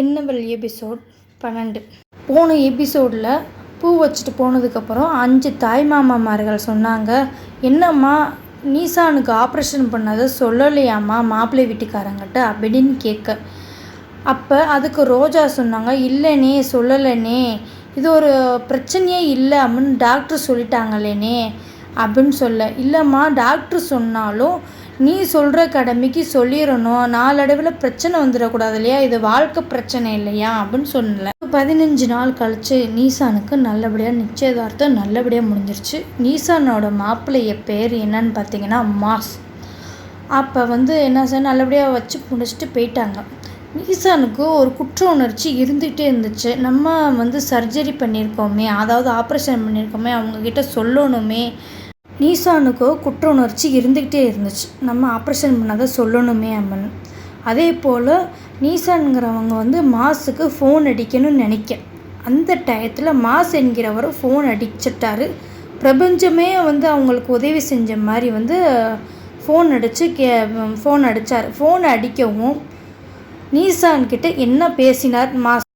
என்னவள் episode பன்னெண்டு. போன எபிசோடில் பூ வச்சுட்டு போனதுக்கப்புறம் அஞ்சு தாய் மாமாமார்கள் சொன்னாங்க என்னம்மா நீசானுக்கு ஆப்ரேஷன் பண்ணதை சொல்லலையாம்மா மாப்பிள்ளை வீட்டுக்காரங்கிட்ட? அப்படின்னு கேட்க. அப்போ அதுக்கு ரோஜா சொன்னாங்க இல்லைனே சொல்லலைனே இது ஒரு பிரச்சனையே இல்லை அப்படின்னு டாக்டர் சொல்லிட்டாங்களேனே அப்படின்னு சொல்ல. இல்லைம்மா டாக்டர் சொன்னாலும் நீ சொல்கிற கடமைக்கு சொல்லிடணும் நாளடைவில் பிரச்சனை வந்துடக்கூடாது இல்லையா? இது வாழ்க்கை பிரச்சனை இல்லையா? அப்படின்னு சொன்னல. பதினஞ்சு நாள் கழிச்சு நீசானுக்கு நல்லபடியாக நிச்சயதார்த்தம் நல்லபடியாக முடிஞ்சிருச்சு. நீசானோட மாப்பிள்ளைய பேர் என்னன்னு பார்த்தீங்கன்னா மாஸ். அப்போ வந்து என்ன சார் நல்லபடியாக வச்சு முடிச்சுட்டு போயிட்டாங்க. நீசானுக்கு ஒரு குற்ற உணர்ச்சி இருந்துகிட்டே இருந்துச்சு. நம்ம வந்து சர்ஜரி பண்ணியிருக்கோமே அதாவது ஆப்ரேஷன் பண்ணியிருக்கோமே அவங்கக்கிட்ட சொல்லணுமே நீசானுக்கோ குற்ற உணர்ச்சி இருந்துக்கிட்டே இருந்துச்சு. நம்ம ஆப்ரேஷன் பண்ணதை சொல்லணுமே அம்மன். அதே போல் நீசான்கிறவங்க வந்து மாஸுக்கு ஃபோன் அடிக்கணும்னு நினைக்க அந்த டயத்தில் மாஸ் என்கிறவர் ஃபோன் அடிச்சிட்டாரு. பிரபஞ்சமே வந்து அவங்களுக்கு உதவி செஞ்ச மாதிரி வந்து ஃபோன் அடித்து கே ஃபோன் அடித்தார் ஃபோன் அடிக்கவும் நீசான்கிட்ட என்ன பேசினார் மாஸ்